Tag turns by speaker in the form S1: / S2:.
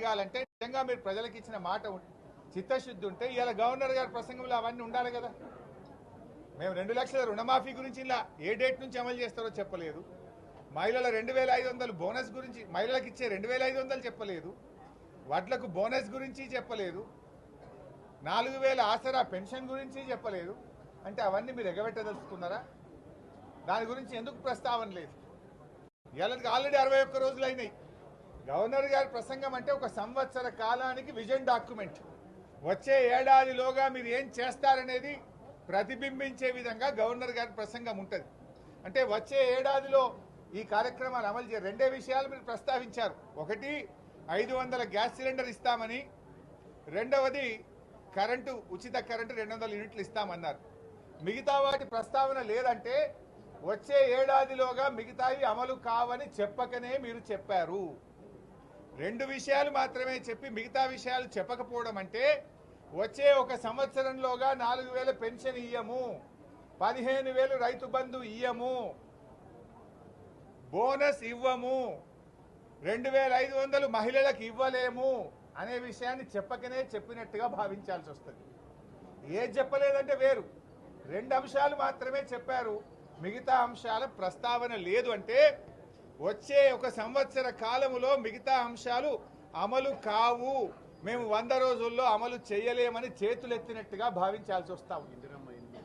S1: ఎదగాలంటే నిజంగా మీరు ప్రజలకు ఇచ్చిన మాట చిత్తశుద్ధి ఉంటే ఇలా గవర్నర్ గారి ప్రసంగంలో అవన్నీ ఉండాలి కదా. మేము రెండు లక్షల రుణమాఫీ గురించి ఇలా ఏ డేట్ నుంచి అమలు చేస్తారో చెప్పలేదు. మహిళల రెండు వేల ఐదు వందలు బోనస్ గురించి మహిళలకు ఇచ్చే రెండు వేల ఐదు వందలు చెప్పలేదు. వడ్లకు బోనస్ గురించి చెప్పలేదు. నాలుగు వేల ఆసరా పెన్షన్ గురించి చెప్పలేదు. అంటే అవన్నీ మీరు ఎగబెట్టదలుచుకున్నారా? దాని గురించి ఎందుకు ప్రస్తావన లేదు? ఇవాళకి ఆల్రెడీ అరవై ఒక్క రోజులు అయినాయి. గవర్నర్ గారి ప్రసంగం అంటే ఒక సంవత్సర కాలానికి విజన్ డాక్యుమెంట్. వచ్చే ఏడాదిలోగా మీరు ఏం చేస్తారనేది ప్రతిబింబించే విధంగా గవర్నర్ గారి ప్రసంగం ఉంటుంది. అంటే వచ్చే ఏడాదిలో ఈ కార్యక్రమాలు అమలు చే రెండే విషయాలు మీరు ప్రస్తావించారు. ఒకటి ఐదు వందల గ్యాస్ సిలిండర్ ఇస్తామని. రెండవది కరెంటు ఉచిత కరెంటు రెండు వందల యూనిట్లు ఇస్తామన్నారు. మిగతా వాటి ప్రస్తావన లేదంటే వచ్చే ఏడాదిలోగా మిగతావి అమలు కావని చెప్పకనే మీరు చెప్పారు. రెండు విషయాలు మాత్రమే చెప్పి మిగతా విషయాలు చెప్పకపోవడం అంటే వచ్చే ఒక సంవత్సరంలోగా నాలుగు వేల పెన్షన్ ఇయ్యము పదిహేను వేలు రైతు బంధు ఇయ్యము బోనస్ ఇవ్వము రెండు వేల ఐదు వందలు మహిళలకు ఇవ్వలేము అనే విషయాన్ని చెప్పకనే చెప్పినట్టుగా భావించాల్సి వస్తుంది. ఏది చెప్పలేదంటే వేరు. రెండు అంశాలు మాత్రమే చెప్పారు. మిగతా అంశాల ప్రస్తావన లేదు అంటే వచ్చే ఒక సంవత్సర కాలములో మిగతా అంశాలు అమలు కావు. మేము వంద రోజుల్లో అమలు చేయలేమని చేతులెత్తినట్టుగా భావించాల్సి వస్తాము ఉంది.